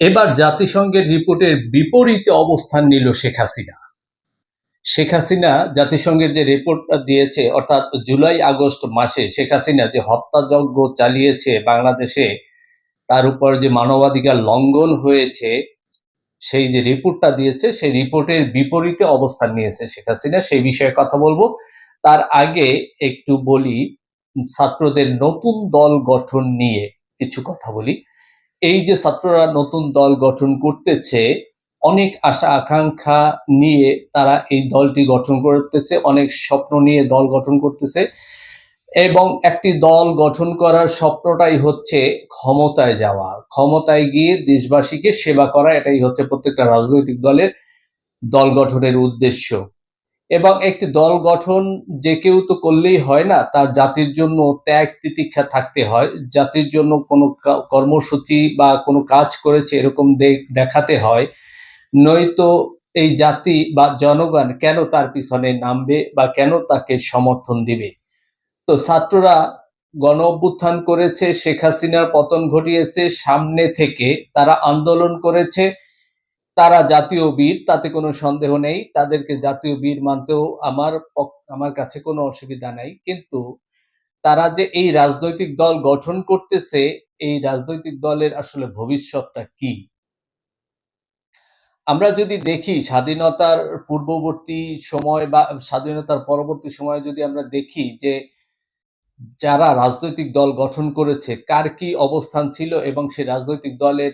এবার জাতিসংঘের রিপোর্টের বিপরীতে অবস্থান নিল শেখ হাসিনা। শেখ হাসিনা জাতিসংঘের যে রিপোর্টটা দিয়েছে, অর্থাৎ জুলাই আগস্ট মাসে শেখ হাসিনা যে হত্যাযজ্ঞ চালিয়েছে বাংলাদেশে, তার উপর যে মানবাধিকার লঙ্ঘন হয়েছে, সেই যে রিপোর্টটা দিয়েছে, সেই রিপোর্টের বিপরীতে অবস্থান নিয়েছে শেখ হাসিনা। সেই বিষয়ে কথা বলব। তার আগে একটু বলি, ছাত্রদের নতুন দল গঠন নিয়ে কিছু কথা বলি। এই যে ছাত্ররা নতুন দল গঠন করতেছে, অনেক আশা, আকাঙ্ক্ষা নিয়ে তারা এই দলটি গঠন করতেছে, অনেক স্বপ্ন নিয়ে দল গঠন করতেছে এবং একটি দল গঠন করার স্বপ্নটাই হচ্ছে ক্ষমতায় যাওয়া। ক্ষমতায় গিয়ে দেশবাসীকে সেবা করা, এটাই হচ্ছে প্রত্যেকটা রাজনৈতিক দলের দল গঠনের উদ্দেশ্য। এবং একটি দল গঠন যে কেউ তো করলেই হয় না, তার জাতির জন্য ত্যাগ তিতিক্ষা থাকতে হয়। জাতির জন্য কোনো কর্মসূচি বা কোনো কাজ করেছে এরকম দেখাতে হয়। নয়তো এই জাতি বা জনগণ কেন তার পিছনে নামবে বা কেন তাকে সমর্থন দিবে? তো ছাত্ররা গণ অভ্যুত্থান করেছে, শেখ হাসিনার পতন ঘটিয়েছে, সামনে থেকে তারা আন্দোলন করেছে। তারা জাতীয় বীর, তাতে কোনো সন্দেহ নেই। তাদেরকে জাতীয় বীর মানতেও আমার আমার কাছে কোনো অসুবিধা নাই। কিন্তু তারা যে এই রাজনৈতিক দল গঠন করতেছে, এই রাজনৈতিক দলের আসলে ভবিষ্যৎটা কি? আমরা যদি দেখি স্বাধীনতার পূর্ববর্তী সময় বা স্বাধীনতার পরবর্তী সময়ে যদি আমরা দেখি যে যারা রাজনৈতিক দল গঠন করেছে, কার কি অবস্থান ছিল এবং সেই রাজনৈতিক দলের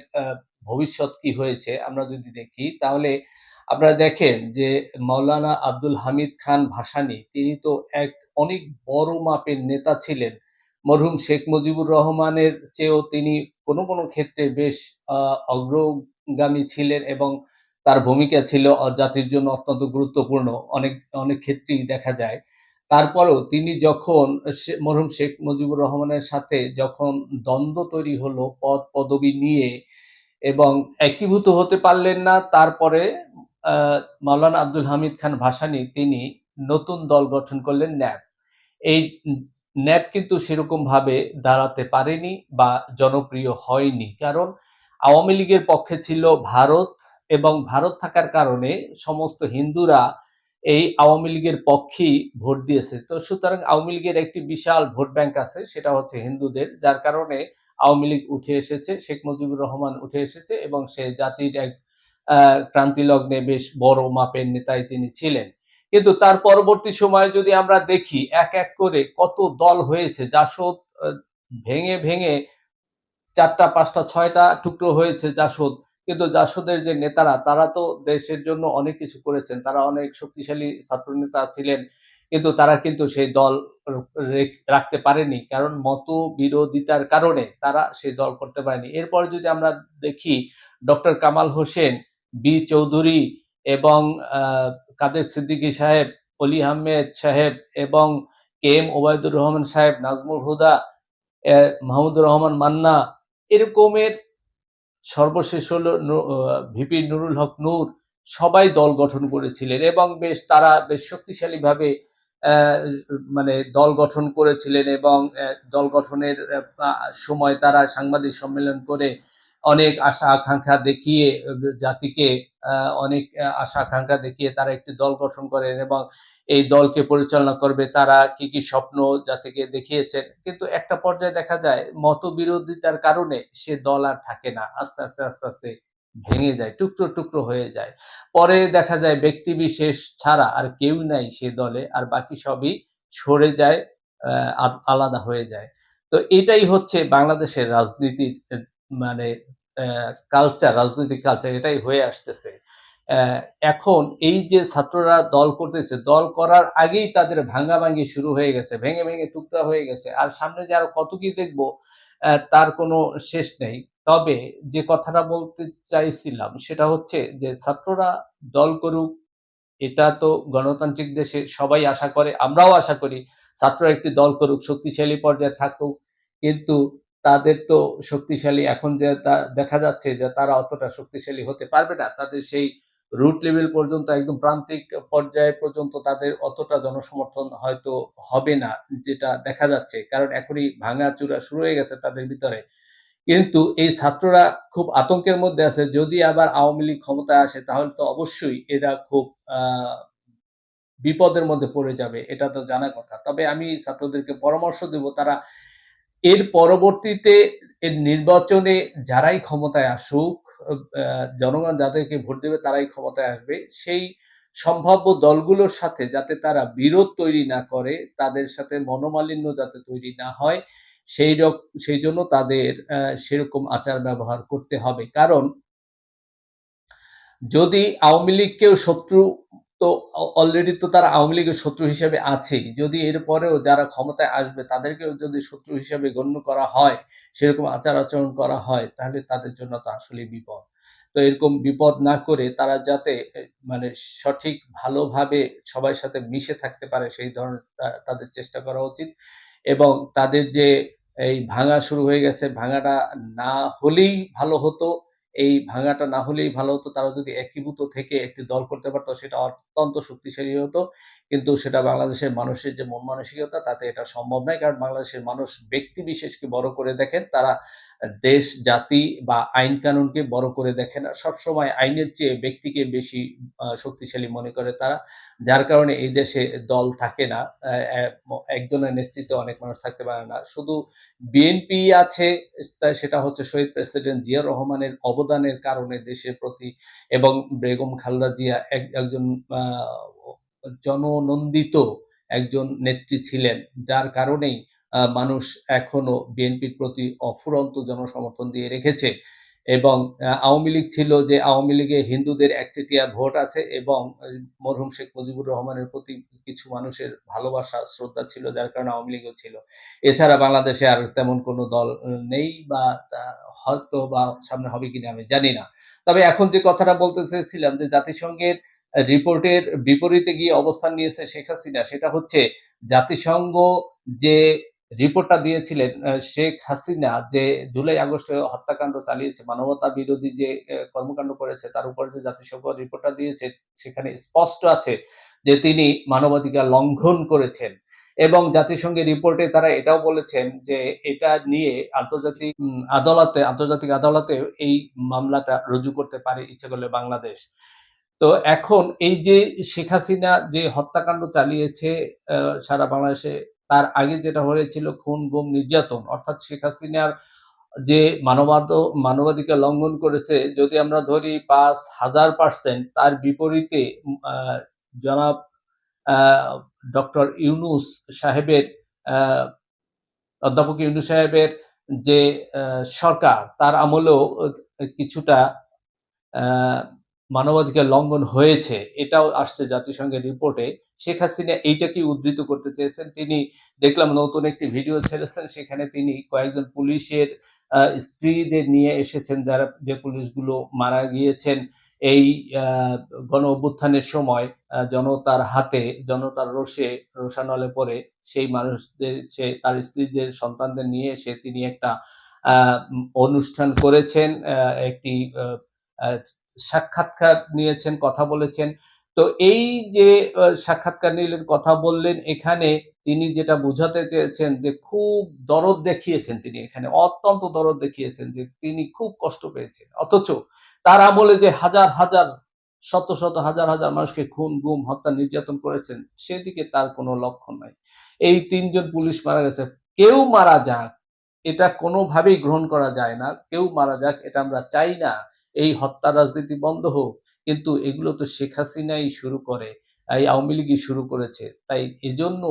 ভবিষ্যৎ কি হয়েছে আমরা যদি দেখি, তাহলে আপনারা দেখেন যে মাওলানা আব্দুল হামিদ খান ভাসানী, তিনি তো এক অনেক বড় মাপের নেতা ছিলেন। মরহুম শেখ মুজিবুর রহমানের চেয়েও তিনি কোনো কোনো ক্ষেত্রে বেশ অগ্রগামী ছিলেন এবং তার ভূমিকা ছিল জাতির জন্য অত্যন্ত গুরুত্বপূর্ণ অনেক অনেক ক্ষেত্রেই দেখা যায়। তারপরেও তিনি যখন মরহুম শেখ মুজিবুর রহমানের সাথে যখন দ্বন্দ্ব তৈরি হলো পদ পদবি নিয়ে এবং একীভূত হতে পারলেন না। তারপরে মাওলানা আব্দুল হামিদ খান ভাসানি তিনি নতুন দল গঠন করলেন ন্যাপ এই ন্যাপ কিন্তু সেরকম ভাবে দাঁড়াতে পারেনি বা জনপ্রিয় হয়নি। কারণ আওয়ামী লীগের পক্ষে ছিল ভারত এবং ভারত থাকার কারণে সমস্ত হিন্দুরা এই আওয়ামী লীগের পক্ষেই ভোট দিয়েছে। তো সুতরাং আওয়ামী লীগের একটি বিশাল ভোট ব্যাংক আছে, সেটা হচ্ছে হিন্দুদের। যার কারণে আওয়ামী লীগ উঠে এসেছে শেখ মুজিবুর রহমান উঠে এসেছে এবং সে জাতির এক আহ, ক্রান্তি লগ্নে বেশ বড় মাপের নেতাই তিনি ছিলেন। কিন্তু তার পরবর্তী সময়ে যদি আমরা দেখি এক এক করে কত দল হয়েছে জাসদ ভেঙে ভেঙে চারটা পাঁচটা ছয়টা টুকরো হয়েছে জাসদ। কিন্তু জাসদের যে নেতারা তারা তো দেশের জন্য অনেক কিছু করেছেন তারা অনেক শক্তিশালী ছাত্র নেতা ছিলেন। কিন্তু তারা কিন্তু সেই দল রেখ- রাখতে পারেনি। কারণ মত বিরোধিতার কারণে তারা সেই দল করতে পারেনি। এরপর যদি আমরা দেখি, ডক্টর কামাল হোসেন, বি চৌধুরী এবং কাদের সিদ্দিকী সাহেব, অলি আহমেদ সাহেব এবং কে এম ওবায়দুর রহমান সাহেব, নাজমুল হুদা মাহমুদুর রহমান মান্না, এরকমের সর্বশেষ হল ভিপি নুরুল হক নূর, সবাই দল গঠন করেছিলেন এবং বেশ তারা বেশ শক্তিশালীভাবে মানে দল গঠন করেছিলেন এবং দল গঠনের সময় তারা সাংবাদিক সম্মেলন করে অনেক আশা আকাঙ্ক্ষা দেখিয়ে, জাতিকে অনেক আশা আকাঙ্ক্ষা দেখিয়ে তারা একটি দল গঠন করেন এবং এই দলকে পরিচালনা করবে। তারা কি কি স্বপ্ন জাতিকে দেখিয়েছেন। কিন্তু একটা পর্যায়ে দেখা যায়, মতবিরোধিতার কারণে সে দল আর থাকে না। আস্তে আস্তে আস্তে আস্তে ভেঙে যায়, টুকরো টুকরো হয়ে যায়। পরে দেখা যায় ব্যক্তি বিশেষ ছাড়া আর কেউ নাই সে দলে আর বাকি সবই সরে যায় আলাদা হয়ে যায়। তো এটাই হচ্ছে বাংলাদেশের রাজনীতির মানে কালচার রাজনৈতিক কালচার এটাই হয়ে আসতেছে। এখন এই যে ছাত্ররা দল করতেছে, দল করার আগেই তাদের ভাঙাভাঙি শুরু হয়ে গেছে, ভেঙে ভেঙে টুকরা হয়ে গেছে। আর সামনে যে আরও কত কি দেখব তার কোনো শেষ নেই। তবে যে কথাটা বলতে চাইছিলাম, সেটা হচ্ছে যে ছাত্ররা দল করুক, এটা তো গণতান্ত্রিক দেশে সবাই আশা করে, আমরাও আশা করি ছাত্ররা একটি দল করুক, শক্তিশালী পর্যায়ে থাকুক। কিন্তু তাদের তো শক্তিশালী, এখন যে দেখা যাচ্ছে যে তারা অতটা শক্তিশালী হতে পারবে না, তাদের সেই রুট লেভেল পর্যন্ত, একদম প্রান্তিক পর্যায়ে পর্যন্ত তাদের অতটা জনসমর্থন হয়তো হবে না, যেটা দেখা যাচ্ছে। কারণ এখনই ভাঙা চূড়া শুরু হয়ে গেছে তাদের ভিতরে। কিন্তু এই ছাত্ররা খুব আতঙ্কের মধ্যে আছে। যদি আবার আওয়ামী লীগ ক্ষমতায় আসে, তাহলে তো অবশ্যই এরা খুব বিপদের মধ্যে পড়ে যাবে, এটা তো জানা কথা। তবে আমি ছাত্রদেরকে পরামর্শ দেব, তারা এর পরবর্তীতে এর নির্বাচনে যারাই ক্ষমতায় আসুক জনগণ যাদেরকে ভোট দেবে তারাই ক্ষমতায় আসবে। সেই সম্ভাব্য দলগুলোর সাথে যাতে তারা বিরোধ তৈরি না করে, তাদের সাথে মনোমালিন্য যাতে তৈরি না হয়, সেই সেই জন্য তাদের সেরকম আচার ব্যবহার করতে হবে। কারণ যদি আওয়ামী লীগকেও শত্রু, তো অলরেডি তো তারা আওয়ামী লীগের শত্রু হিসেবে আছেই। যদি এরপরেও যারা ক্ষমতায় আসবে, তাদেরকেও যদি শত্রু হিসেবে গণ্য করা হয় সেরকম আচার আচরণ করা হয়, তাহলে তাদের জন্য তো আসলে বিপদ। তো এরকম বিপদ না করে তারা যাতে মানে সঠিক ভালোভাবে সবার সাথে মিশে থাকতে পারে, সেই ধরনের তাদের চেষ্টা করা উচিত। এবং তাদের যে এই ভাঙা শুরু হয়ে গেছে, ভাঙাটা না হলেই ভালো হতো এই ভাঙাটা না হলেই ভালো হতো। তারা যদি একীভূত থেকে একটি দল করতে পারতো, সেটা অত্যন্ত শক্তিশালী হতো। কিন্তু সেটা বাংলাদেশের মানুষের যে মন মানসিকতা, তাতে এটা সম্ভব নয়। কারণ বাংলাদেশের মানুষ ব্যক্তি বিশেষকে বড় করে দেখেন। তারা দেশ, জাতি বা আইন কানুনকে বড় করে দেখে না। সবসময় আইনের চেয়ে ব্যক্তিকে বেশি শক্তিশালী মনে করে তারা। যার কারণে এই দেশে দল থাকে না। একজনের নেতৃত্বে অনেক মানুষ থাকতে পারে না। শুধু বিএনপি আছে সেটা হচ্ছে শহীদ প্রেসিডেন্ট জিয়া রহমানের অবদানের কারণে দেশের প্রতি এবং বেগম খালেদা জিয়া এক- একজন জননন্দিত একজন নেত্রী ছিলেন। যার কারণেই মানুষ এখনও বিএনপির প্রতি অফুরন্ত জনসমর্থন দিয়ে রেখেছে এবং আওয়ামী লীগ ছিল যে আওয়ামী লীগে হিন্দুদের একচেটিয়া ভোট আছে এবং মরহুম শেখ মুজিবুর রহমানের প্রতি কিছু মানুষের ভালোবাসা, শ্রদ্ধা ছিল, যার কারণে আওয়ামী লীগও ছিল। এছাড়া বাংলাদেশে আর তেমন কোনো দল নেই বা হয়তো বা সামনে হবে কিনা আমি জানি না। তবে এখন যে কথাটা বলতে চেয়েছিলাম যে জাতিসংঘের রিপোর্টের বিপরীতে গিয়ে অবস্থান নিয়েছে শেখ হাসিনা, সেটা হচ্ছে জাতিসংঘ যে রিপোর্টটা দিয়েছিলেন শেখ হাসিনা যে জুলাই আগস্টে হত্যাকাণ্ড চালিয়েছে, মানবতা বিরোধী যে কর্মকাণ্ড করেছে, তার উপর যে জাতিসংঘ রিপোর্টটা দিয়েছে, সেখানে স্পষ্ট আছে যে তিনি মানবাধিকার লঙ্ঘন করেছেন। এবং জাতিসংঘের রিপোর্টে তারা এটাও বলেছেন যে এটা নিয়ে আন্তর্জাতিক আদালতে আন্তর্জাতিক আদালতে এই মামলাটা রুজু করতে পারে ইচ্ছে করলে বাংলাদেশ। তো এখন এই যে শেখ হাসিনা যে হত্যাকাণ্ড চালিয়েছে সারা বাংলাদেশে তার আগে যেটা হয়েছিল খুন, গুম, নির্যাতন, অর্থাৎ শেখ হাসিনার যে মানবাদ, মানবাধিকার লঙ্ঘন করেছে, যদি আমরা ধরি পাঁচ হাজার পার্সেন্ট তার বিপরীতে জনাব ডক্টর ইউনুস সাহেবের অধ্যাপক ইউনুস সাহেবের যে সরকার, তার আমলেও কিছুটা মানবাধিকার লঙ্ঘন হয়েছে, এটাও আসছে জাতিসংঘের রিপোর্টে শেখ হাসিনা এইটাকে উদ্ধৃত করতে চেয়েছেন? তিনি দেখলাম নতুন একটি ভিডিও ছেড়েছেন, সেখানে তিনি কয়েকজন পুলিশের স্ত্রীদের নিয়ে এসেছেন, যারা যে পুলিশগুলো মারা গিয়েছেন এই গণ অভ্যুত্থানের সময় জনতার হাতে, জনতার রোষে, রোষানলে পরে সেই মানুষদের, সে, তার স্ত্রীদের, সন্তানদের নিয়ে এসে তিনি একটা অনুষ্ঠান করেছেন একটি সাক্ষাৎকার নিয়েছেন, কথা বলেছেন। তো এই যে সাক্ষাৎকার নিলেন, কথা বললেন, এখানে তিনি যেটা বুঝাতে চেয়েছেন যে, খুব দরদ দেখিয়েছেন তিনি এখানে, অত্যন্ত দরদ দেখিয়েছেন যে, তিনি খুব কষ্ট পেয়েছেন। অথচ তার আমলে যে হাজার হাজার, শত শত, হাজার হাজার মানুষকে খুন, গুম, হত্যা, নির্যাতন করেছেন, সেদিকে তার কোনো লক্ষণ নাই। এই তিনজন পুলিশ মারা গেছে। কেউ মারা যাক, এটা কোনোভাবেই গ্রহণ করা যায় না, কেউ মারা যাক, এটা আমরা চাই না। এই হত্যা রাজনীতি বন্ধ হোক, কিন্তু এগুলো তো শেখ হাসিনাই শুরু করে, এই আওয়ামী লীগই শুরু করেছে। তাই এজন্য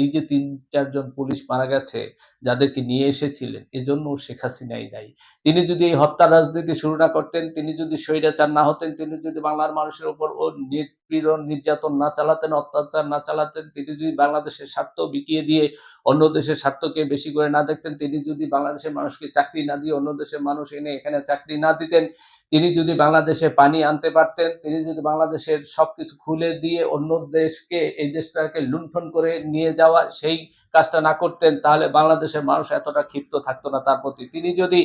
এই যে তিন, চারজন পুলিশ মারা গেছে, যাদেরকে নিয়ে এসেছিলেন, এজন্য শেখ হাসিনাই দায়ী। তিনি যদি এই হত্যা রাজনীতি শুরু না করতেন, তিনি যদি স্বৈরাচার না হতেন, তিনি যদি বাংলার মানুষের উপর ও নিপীড়ন, নির্যাতন না চালাতেন, অত্যাচার না চালাতেন, তিনি যদি বাংলাদেশের স্বার্থ বিকিয়ে দিয়ে অন্য দেশের স্বার্থকে বেশি করে না দেখতেন, তিনি যদি বাংলাদেশের মানুষকে চাকরি না দিয়ে অন্য দেশের মানুষ এনে এখানে চাকরি না দিতেন, তিনি যদি বাংলাদেশে পানি আনতে পারতেন, তিনি যদি বাংলাদেশের সবকিছু খুলে দিয়ে অন্য দেশকে, এই দেশটাকে লুণ্ঠন করে নিয়ে যাওয়া, সেই কাজটা না করতেন, তাহলে বাংলাদেশের মানুষ এতটা ক্ষিপ্ত থাকতো না তার প্রতি। তিনি যদি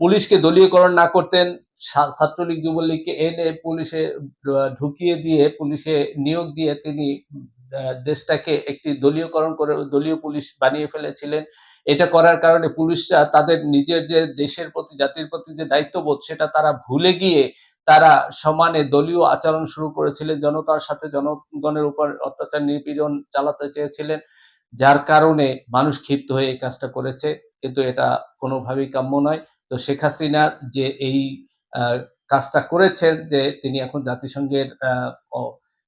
পুলিশকে দলীয়করণ না করতেন ছাত্রলীগ যুবলীগকে এনে পুলিশে ঢুকিয়ে দিয়ে, পুলিশে নিয়োগ দিয়ে তিনি দেশটাকে একটি দলীয়করণ করে, দলীয় পুলিশ বানিয়ে ফেলেছিলেন। এটা করার কারণে পুলিশরা তাদের নিজের যে দেশের প্রতি, জাতির প্রতি যে দায়িত্ববোধ, সেটা তারা ভুলে গিয়ে তারা সমানে দলীয় আচরণ শুরু করেছিলেন, জনতার সাথে জনগণের উপর অত্যাচার, নিপীড়ন চালাতে চেয়েছিলেন, যার কারণে মানুষ ক্ষিপ্ত হয়ে এই কাজটা করেছে। কিন্তু এটা কোনোভাবেই কাম্য নয়। তো শেখ হাসিনার যে এই কাজটা করেছেন, যে তিনি এখন জাতিসংঘের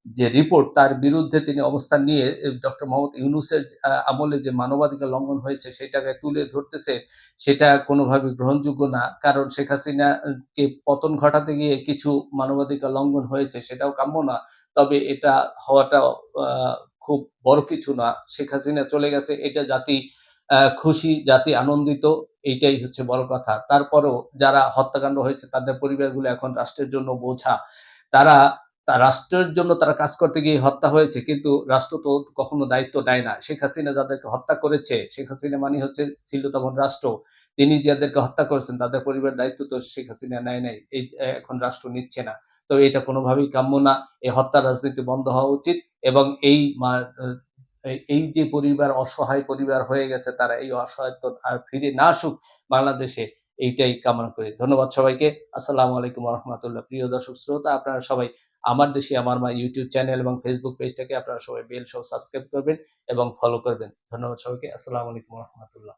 যে রিপোর্ট তার বিরুদ্ধে তিনি অবস্থান নিয়ে ডক্টর মোহাম্মদ ইউনুসের আমলে যে মানবাধিকার লঙ্ঘন হয়েছে সেটাকে তুলে ধরতেছে, সেটা কোনোভাবে গ্রহণযোগ্য না। কারণ শেখ হাসিনাকে পতন ঘটাতে গিয়ে কিছু মানবাধিকার লঙ্ঘন হয়েছে সেটাও কাম্য না। তবে এটা হওয়াটা খুব বড় কিছু না। শেখ হাসিনা চলে গেছে, এটা জাতি খুশি, জাতি আনন্দিত, এইটাই হচ্ছে বড় কথা। তারপরেও যারা হত্যাকাণ্ড হয়েছে, তাদের পরিবারগুলো এখন রাষ্ট্রের জন্য বোঝা। তারা তা রাষ্ট্রের জন্য তারা কাজ করতে গিয়ে হত্যা হয়েছে, কিন্তু রাষ্ট্র তো কখনো দায়িত্ব নেয় না। শেখ হাসিনা যাদেরকে হত্যা করেছে, শেখ হাসিনা মানে হচ্ছে ছিল তখন রাষ্ট্র। তিনি যাদেরকে হত্যা করেছেন, তাদের পরিবার দায়িত্ব তো শেখ হাসিনা নেয় নাই, এই এখন রাষ্ট্র নিচ্ছে না। তো এটা কোনোভাবেই কাম্য না, এই হত্যা রাজনীতি বন্ধ হওয়া উচিত এবং এই- এই যে পরিবার, অসহায় পরিবার হয়ে গেছে, তারা এই অসহায়ত্ব আর ফিরে না আসুক বাংলাদেশে, এইটাই কামনা করি। ধন্যবাদ সবাইকে। আসসালামু আলাইকুম রহমতুল্লাহ। প্রিয় দর্শক, শ্রোতা, আপনারা সবাই আমার দেশে, আমার মা ইউটিউব চ্যানেল এবং ফেসবুক পেজটাকে আপনারা সবাই বেল সহ সাবস্ক্রাইব করবেন এবং ফলো করবেন। ধন্যবাদ সবাইকে। আসসালামু আলাইকুম রহমতুল্লাহ।